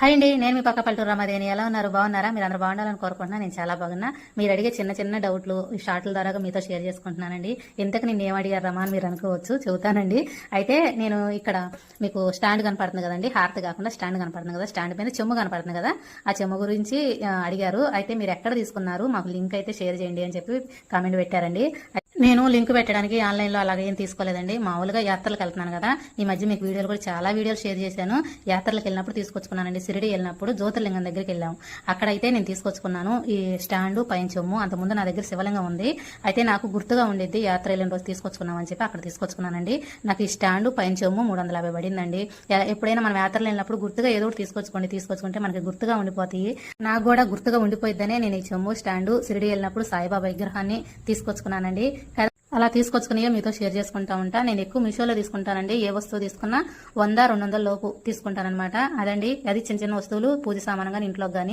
Hi అండి నేను మీ పక్క పల్లెటూరు రమాదేని ఎలా ఉన్నారు? బాగున్నారా? మీరు అందరూ బాగుండాలని కోరుకుంటున్నా. నేను చాలా బాగున్నా. మీరు అడిగే చిన్న చిన్న డౌట్లు ఈ షార్ట్ల ద్వారా మీతో షేర్ చేసుకుంటున్నానండి. ఇంతకు నేను ఏం అడిగారు రమా అని మీరు అనుకోవచ్చు చెబుతానండి. అయితే నేను ఇక్కడ మీకు స్టాండ్ కనపడుతుంది కదండి హార్త్ కాకుండా స్టాండ్ కనపడుతుంది కదా స్టాండ్ పైన చెమ్ము కనపడుతుంది కదా ఆ చెమ్ము గురించి అడిగారు. అయితే మీరు ఎక్కడ తీసుకున్నారు? మాకు లింక్ అయితే షేర్ చేయండి అని చెప్పి కామెంట్ పెట్టారండి. నేను లింక్ పెట్టడానికి ఆన్లైన్లో అలాగే ఏం తీసుకోలేదండి. మామూలుగా యాత్రలకు వెళ్తున్నాను కదా. ఈ మధ్య మీకు వీడియోలు కూడా చాలా వీడియోలు షేర్ చేశాను. యాత్రలకు వెళ్ళినప్పుడు తీసుకొచ్చుకున్నానండి షిరిడి వెళ్ళినప్పుడు జ్యోతిర్లింగం దగ్గరికి వెళ్ళాము అక్కడైతే నేను తీసుకొచ్చుకున్నాను ఈ స్టాండు పైన చెమ్ము అంతకుముందు నా దగ్గర శివలింగం ఉంది. అయితే నాకు గుర్తుగా ఉండేది యాత్ర వెళ్ళిన రోజు తీసుకొచ్చుకున్నాం అని చెప్పి అక్కడ తీసుకొచ్చుకున్నానండి. నాకు ఈ స్టాండు పైన చెమ్ము మూడు వందల యాభై పడిందండి. ఎప్పుడైనా మనం యాత్రలు వెళ్ళినప్పుడు గుర్తుగా ఏదో ఒకటి తీసుకొచ్చుకోండి తీసుకొచ్చుకుంటే మనకి గుర్తుగా ఉండిపోతాయి. నాకు కూడా గుర్తుగా ఉండిపోయిద్దనే నేను ఈ చెమ్ము స్టాండు షిరిడి వెళ్ళినప్పుడు సాయిబాబా విగ్రహాన్ని తీసుకొచ్చుకున్నానండి. అలా తీసుకొచ్చుకుని మీతో షేర్ చేసుకుంటా ఉంటా. నేను ఎక్కువ మీషోలో తీసుకుంటానండి. ఏ వస్తువు తీసుకున్నా వంద రెండు వందల లోపు తీసుకుంటానన్నమాట. అదండి అది చిన్న చిన్న వస్తువులు పూజ సామాన్ ఇంట్లోకి ఇంట్లో కానీ